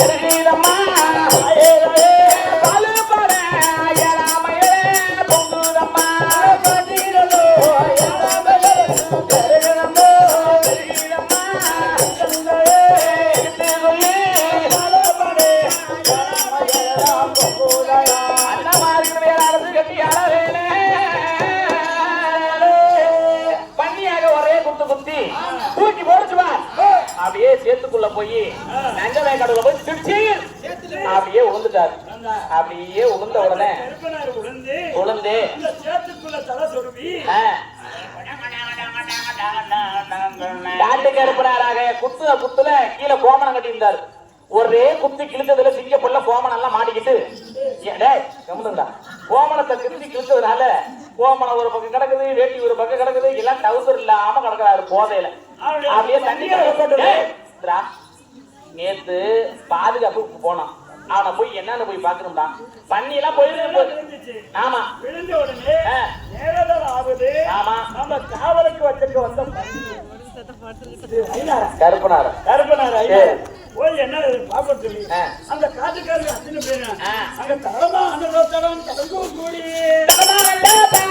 தெரியுதம்மா பாலுபட ஏழாமையே பொங்குதம்மா தெரியுதம்மா பண்ணியாக ஒரே குத்து குத்தி. தூக்கி போடுச்சு அப்படியே சேத்துக்குள்ள போய் நங்க வேக்காடுல போய் திடீர் அப்படியே உளுந்துட்டாரு. அப்படியே உளுந்த உடனே உளுந்து சேத்துக்குள்ள தலை சொருவி. ஆ. காட்டு கருப்பனாராக குத்து குத்துல கீழே கோமணம் கட்டியிருந்தாரு. ஒரே குத்து கிழிச்சதுல சிங்க புள்ள கோமணம் எல்லாம் மாட்டிக்கிட்டு. கோமணத்தை கிழிச்சு கிழிச்சதுனால கோமணம் ஒரு பக்கம் கிடக்குது வேட்டி ஒரு பக்கம் கிடக்குது எல்லாம் டவுசர் இல்லாம கிடக்குறாரு போதையில. அப்படியே தண்ணி நேத்து பாதுகாப்புக்கு போனான். அவனை போய் என்னன்னு போய் பாக்கணும்டா பண்ணி எல்லாம் போயிருந்து ஆமா. விழுந்த உடனே ஆகுது. ஆமா. நம்ம காவலுக்கு வச்சிருக்க வந்த கருப்பனார்? கருப்பனார். போய் என்ன சொல்லி. அந்த காட்டுக்காரங்க அத்தனை பேரு. அங்க தலமா அந்த தடம் தடங்கும் கூடி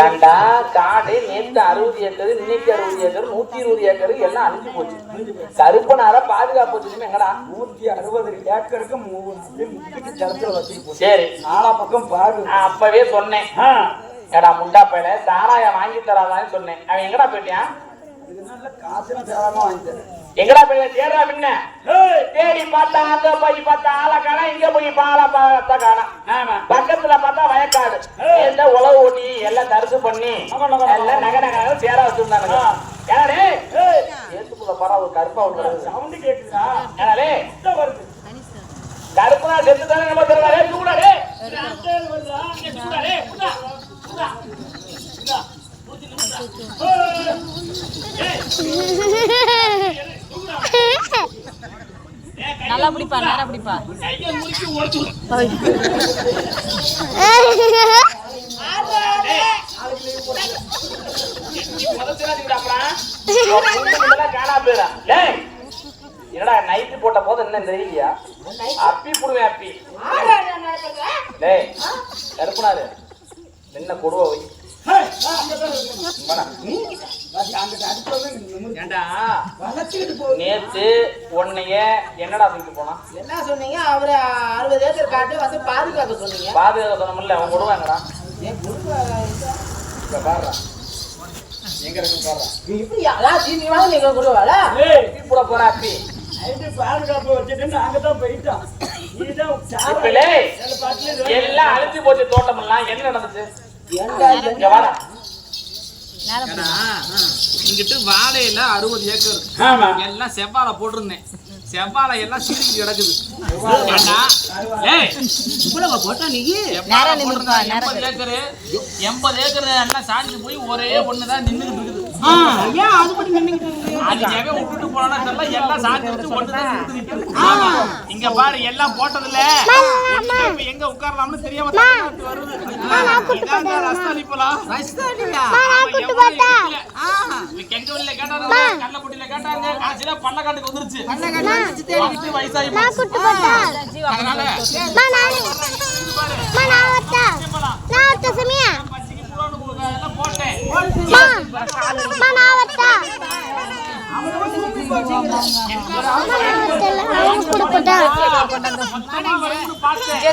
ஏண்டா காடு நேற்று அறுபது ஏக்கர் இன்னைக்கு அறுபது ஏக்கர் நூத்தி இருபது ஏக்கர் எல்லாம் அழிஞ்சு போச்சு. கருப்பனார பாதுகாப்பு எங்கடா? நூத்தி அறுபது ஏக்கருக்கு வச்சிருப்போம் சரி. நாலா பக்கம் பாரு. அப்பவே சொன்னேன். ஏடா முண்டா பையல தாராயா வாங்கி தராதான்னு சொன்னேன். அவன் எங்கடா போயிட்டான் எங்கடா பையல தேடுறா முன்ன தேடி பார்த்தா அங்க போய் பார்த்தா ஆளை காணா இங்க போய் பாலை பார்த்தா காணா. வயக்காடு எல்லாம் உழவு ஓட்டி எல்லாம் தரிசு பண்ணி. எல்லாம் நகை நகை சேர வச்சிருந்தானுங்க. ஏடே ஏத்துக்குள்ள பரவ ஒரு கருப்பா ஒன்று சவுண்ட் இந்த வருது? கருப்புனா செத்து தானே நம்ம தூடாடே அத்தை வருதா? தூடாடே புடா புடா நல்லா பிடிப்பா நேரா பிடிப்பா என்னடா நைட்டு போட்ட போது என்ன தெரியலையா அப்பி புடுவேன் அப்பி டேய் கருப்புனாரு என்ன கொடுவா வை ஏய், ஏண்டா? வளைச்சுக்கிட்டு போகுது. நேத்து உன்னைய என்னடா தூக்கிட்டு போனா என்ன சொன்னீங்க? அவரு அறுபது ஏக்கர் காட்டு வந்து பாதுகாக்க சொன்னீங்க. பாதுகாக்க சொன்னமில்ல அவன் கொடுவாங்கடா ஏன் குடும்ப இப்ப பாடுறா எங்க இருக்கு பாடுறா இப்படி அதான் தீனி வாங்க நீங்க குடுவாளா? அப்பி போட போற பாதுகாப்பு வச்சுட்டு நாங்க தான் போயிட்டோம். எல்லாம் அழிஞ்சு போச்சு தோட்டம் எல்லாம் என்ன நடந்துச்சு ஏன்டா இங்க வாடா நேரா ஏன்னா, இங்கிட்டு வாழையில அறுபது ஏக்கர். ஆமா. எல்லாம் செவ்வாழை போட்டிருந்தேன். செவ்வாழை எல்லாம் சீரிக்கு கிடக்குது. இவ்வளவு போட்டா நீ? எண்பது ஏக்கரு. எண்பது ஏக்கர் எல்லாம் சாஞ்சு போய் ஒரே ஒண்ணுதான் நின்னுகிட்டு இருக்குது. ஏன் அது மட்டும் நின்னுக்கிட்டு இருக்கு? அதுக்காக விட்டுட்டு போனா எல்லாம் சாஞ்சு வச்சு ஒண்ணுதான். இங்க பாரு எல்லாம் போட்டதுல எங்க உட்காரலாம்னு தெரியாம வருது. இதாங்க ரஸ்தாலி பழம். ஆமா, எவ்வளவு இருக்குல்ல? இவன் கெங்கவல்லில கேட்டாங்க, கள்ளக்குடியில கேட்டாங்க, கடைசியில பள்ளக்காட்டுக்கு வந்துருச்சு. வந்து வயசாகி போச்சு. அதனால பழம். பச்சைக்கு புறான்னு கொடுக்க எல்லாம் போட்டேன். மொத்தமா வந்து பார்த்தேன்.